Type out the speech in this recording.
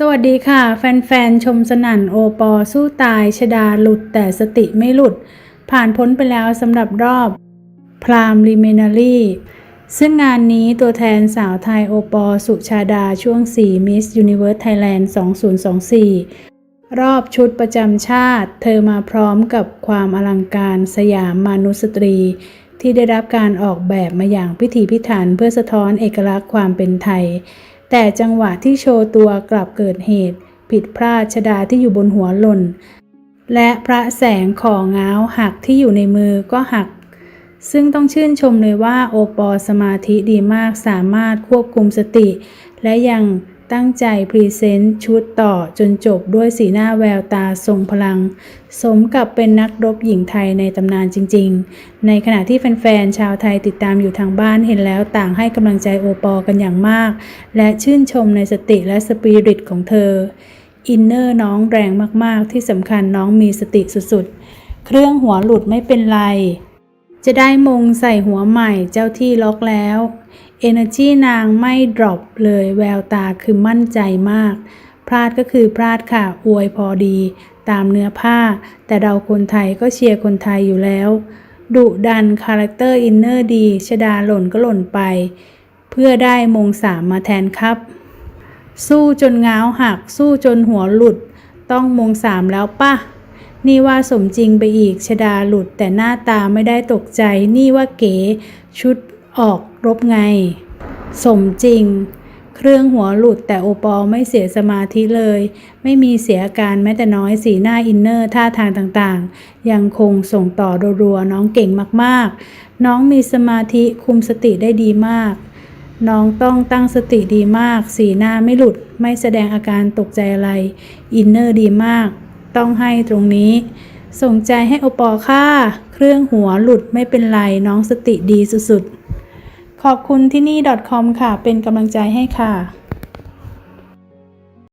สวัสดีค่ะ แฟนๆ ชมสนั่นโอปอสู้ตายชดาหลุดแต่สติไม่หลุด ผ่านพ้นไปแล้วสำหรับรอบ พรามลิมินารีซึ่งงานนี้ตัวแทนสาวไทยโอปอสุชาดาช่วง 4 Miss Universe Thailand 2024 รอบชุดประจำชาติ เธอมาพร้อมกับความอลังการสยามมานุสตรี ที่ได้รับการออกแบบมาอย่างพิถีพิถันเพื่อสะท้อนเอกลักษณ์ความเป็นไทย แต่จังหวะที่โชว์ตัวกลับเกิดเหตุ ผิดพลาดชดาที่อยู่บนหัวหล่น และพระแสงของง้าหักที่อยู่ในมือก็หัก ซึ่งต้องชื่นชมเลยว่าโอปอสมาธิดีมากสามารถควบคุมสติ และยัง ตั้งใจพรีเซนต์ชุดต่อจนจบด้วยสีหน้าแววตาทรงพลัง สมกับเป็นนักรบหญิงไทยในตำนานจริง ๆ ในขณะที่แฟนๆ ชาวไทยติดตามอยู่ทางบ้านเห็นแล้วต่างให้กำลังใจโอปอกันอย่างมาก และชื่นชมในสติและสปิริตของเธอ อินเนอร์น้องแรงมากๆ ที่สำคัญน้องมีสติสุดๆ เครื่องหัวหลุดไม่เป็นไร จะได้มงใส่หัวใหม่เจ้าที่ล็อกแล้ว Energy นางไม่ดรอปเลยแววตาคือมั่นใจมาก พลาดก็คือพลาดค่ะ อวยพอดีตามเนื้อผ้า แต่เราคนไทยก็เชียร์คนไทยอยู่แล้ว ดุดันคาแรคเตอร์อินเนอร์ดี ชดาหล่นก็หล่นไป เพื่อได้มงสามมาแทนครับ สู้จนง้าวหัก สู้จนหัวหลุด ต้องมงสามแล้วป่ะ นี่ว่าสมจริงไปอีกชดาหลุดแต่หน้าตาไม่ได้ตกใจ นี่ว่าเก๋ ชุดออกรบไง สมจริง เครื่องหัวหลุดแต่โอปอลไม่เสียสมาธิเลย ไม่มีเสียอาการแม้แต่น้อยสีหน้าอินเนอร์ท่าทางต่างๆ ยังคงส่งต่อรัวๆน้องเก่งมากๆ น้องมีสมาธิคุมสติได้ดีมากน้องต้องตั้งสติดีมาก สีหน้าไม่หลุด ไม่แสดงอาการตกใจอะไร อินเนอร์ดีมาก ต้องให้ตรงนี้ ส่งใจให้โอปอค่า เครื่องหัวหลุดไม่เป็นไรน้องสติดีสุดๆ ขอบคุณที่นี่ .com ค่ะ เป็นกำลังใจให้ค่ะ